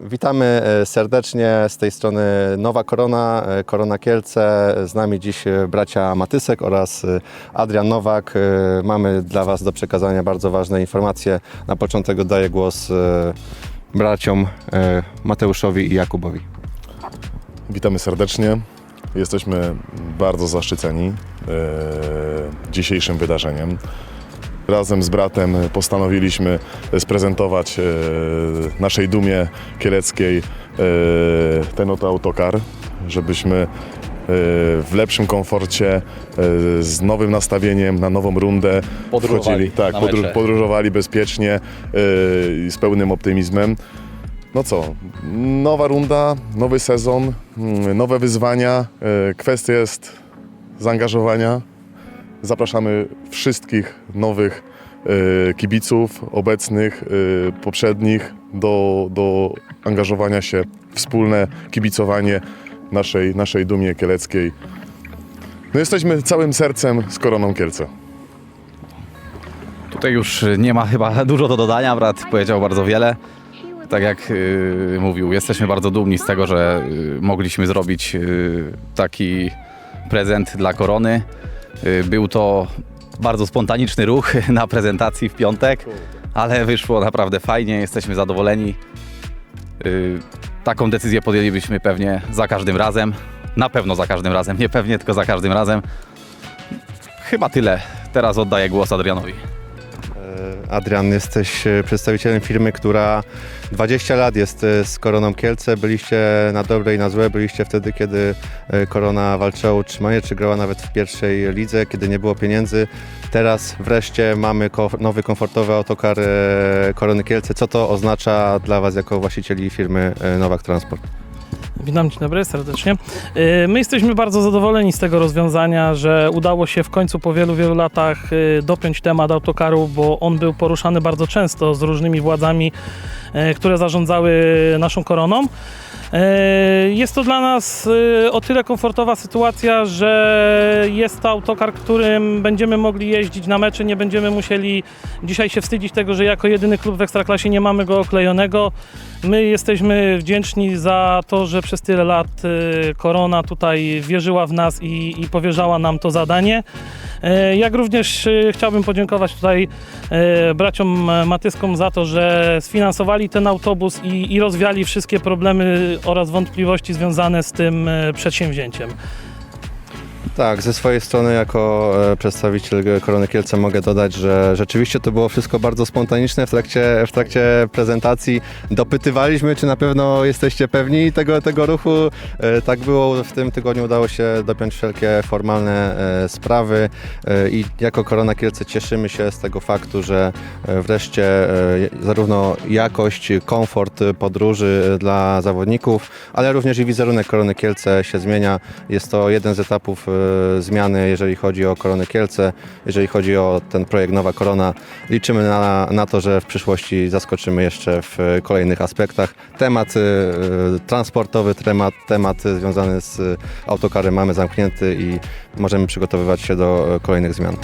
Witamy e, serdecznie z tej strony Nowa Korona, e, Korona Kielce. Z nami dziś e, bracia Matysek oraz Adrian Nowak. Mamy dla Was do przekazania bardzo ważne informacje. Na początek oddaję głos braciom Mateuszowi i Jakubowi. Witamy serdecznie. Jesteśmy bardzo zaszczyceni dzisiejszym wydarzeniem. Razem z bratem postanowiliśmy sprezentować e, naszej dumie kieleckiej e, ten oto autokar, żebyśmy e, w lepszym komforcie, z nowym nastawieniem na nową rundę Podróżowali wchodzili, tak, podróż, podróżowali bezpiecznie i z pełnym optymizmem. No co, nowa runda, nowy sezon, mm, nowe wyzwania. Kwestia jest zaangażowania. Zapraszamy wszystkich nowych e, kibiców, obecnych, e, poprzednich do, do angażowania się wspólne kibicowanie naszej, naszej dumie kieleckiej. No jesteśmy całym sercem z Koroną Kielce. Tutaj już nie ma chyba dużo do dodania, brat powiedział bardzo wiele. Tak jak y, mówił, jesteśmy bardzo dumni z tego, że y, mogliśmy zrobić y, taki prezent dla korony. Y, był to bardzo spontaniczny ruch na prezentacji w piątek, ale wyszło naprawdę fajnie, jesteśmy zadowoleni. Y, taką decyzję podjęlibyśmy pewnie za każdym razem. Na pewno za każdym razem, nie pewnie, tylko za każdym razem. Chyba tyle. Teraz oddaję głos Adrianowi. E, Adrian, jesteś e, przedstawicielem firmy, która 20 lat jest e, z Koroną Kielce. Byliście na dobre i na złe. Byliście wtedy, kiedy Korona walczyła o utrzymanie, czy grała nawet w pierwszej lidze, kiedy nie było pieniędzy. Teraz wreszcie mamy nowy, komfortowy autokar Korony Kielce. Co to oznacza dla Was jako właścicieli firmy Nowak Transport? Witam, dzień dobry serdecznie. Y, My jesteśmy bardzo zadowoleni z tego rozwiązania, że udało się w końcu po wielu, wielu latach y, dopiąć temat autokaru, bo on był poruszany bardzo często z różnymi władzami, które zarządzały naszą koroną. Y, Jest to dla nas y, o tyle komfortowa sytuacja, że jest to autokar, którym będziemy mogli jeździć na mecze, nie będziemy musieli dzisiaj się wstydzić tego, że jako jedyny klub w Ekstraklasie nie mamy go oklejonego. My jesteśmy wdzięczni za to, że przez tyle lat Korona tutaj wierzyła w nas i, i powierzała nam to zadanie. E, Jak również chciałbym podziękować tutaj e, braciom e, Matyskom za to, że sfinansowali ten autobus i, i rozwiali wszystkie problemy oraz wątpliwości związane z tym e, przedsięwzięciem. Tak, ze swojej strony jako e, przedstawiciel Korony Kielce mogę dodać, że rzeczywiście to było wszystko bardzo spontaniczne. W trakcie, w trakcie prezentacji dopytywaliśmy, czy na pewno jesteście pewni tego, tego ruchu. E, Tak było, w tym tygodniu udało się dopiąć wszelkie formalne e, sprawy i jako Korona Kielce cieszymy się z tego faktu, że wreszcie zarówno jakość, komfort podróży dla zawodników, ale również i wizerunek Korony Kielce się zmienia. Jest to jeden z etapów zmiany, jeżeli chodzi o Koronę Kielce, jeżeli chodzi o ten projekt Nowa Korona. Liczymy na, na to, że w przyszłości zaskoczymy jeszcze w e, kolejnych aspektach. Temat e, transportowy, temat, temat związany z autokarem mamy zamknięty i możemy przygotowywać się do e, kolejnych zmian.